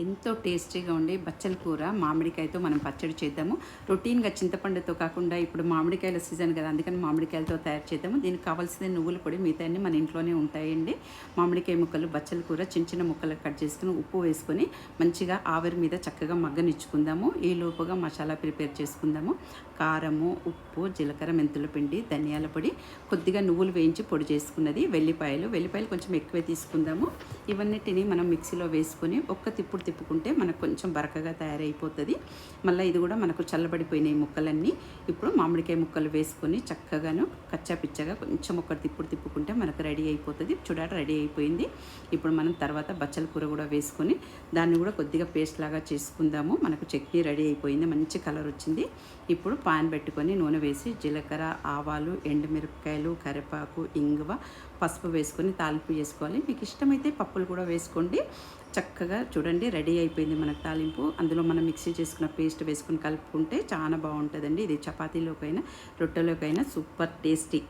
ఎంతో టేస్టీగా ఉండే బచ్చల కూర. మామిడికాయతో మనం పచ్చడి చేద్దాము. రొటీన్గా చింతపండుతో కాకుండా ఇప్పుడు మామిడికాయల సీజన్ కదా అందుకని మామిడికాయలతో తయారు చేద్దాము. దీనికి కావాల్సిన నువ్వుల పొడి మిగతా మన ఇంట్లోనే ఉంటాయండి. మామిడికాయ ముక్కలు బచ్చల కూర చిన్న చిన్న ముక్కలు కట్ చేసుకుని ఉప్పు వేసుకొని మంచిగా ఆవిరి మీద చక్కగా మగ్గనిచ్చుకుందాము. ఈ లోపుగా మసాలా ప్రిపేర్ చేసుకుందాము. కారము ఉప్పు జీలకర్ర మెంతుల పిండి ధనియాల పొడి కొద్దిగా నువ్వులు వేయించి పొడి చేసుకున్నది వెల్లిపాయలు. వెల్లిపాయలు కొంచెం ఎక్కువే తీసుకుందాము. ఇవన్నిటిని మనం మిక్సీలో వేసుకొని ఒక్క తిప్పుడు తిప్పుకుంటే మనకు కొంచెం బరకగా తయారైపోతుంది. మళ్ళీ ఇది కూడా మనకు చల్లబడిపోయినాయి ముక్కలన్నీ. ఇప్పుడు మామిడికాయ ముక్కలు వేసుకొని చక్కగాను కచ్చా పిచ్చగా కొంచెం ఒకటి తిప్పుడు తిప్పుకుంటే మనకు రెడీ అయిపోతుంది. చూడాలి రెడీ అయిపోయింది. ఇప్పుడు మనం తర్వాత బచ్చల కూర కూడా వేసుకొని దాన్ని కూడా కొద్దిగా పేస్ట్ లాగా చేసుకుందాము. మనకు చట్నీ రెడీ అయిపోయింది. మంచి కలర్ వచ్చింది. ఇప్పుడు పాన్ పెట్టుకొని నూనె వేసి జీలకర్ర ఆవాలు ఎండుమిరపకాయలు కరివేపాకు ఇంగువ పసుపు వేసుకొని తాలింపు చేసుకోవాలి మీకు ఇష్టమైతే పప్పులు కూడా వేసుకోండి. చక్కగా చూడండి రెడీ అయిపోయింది మనకు తాలింపు. అందులో మనం మిక్సీ చేసుకున్న పేస్ట్ వేసుకుని కలుపుకుంటే చాలా బాగుంటుందండి. ఇది చపాతీలోకైనా రొట్టెలోకైనా సూపర్ టేస్టీ.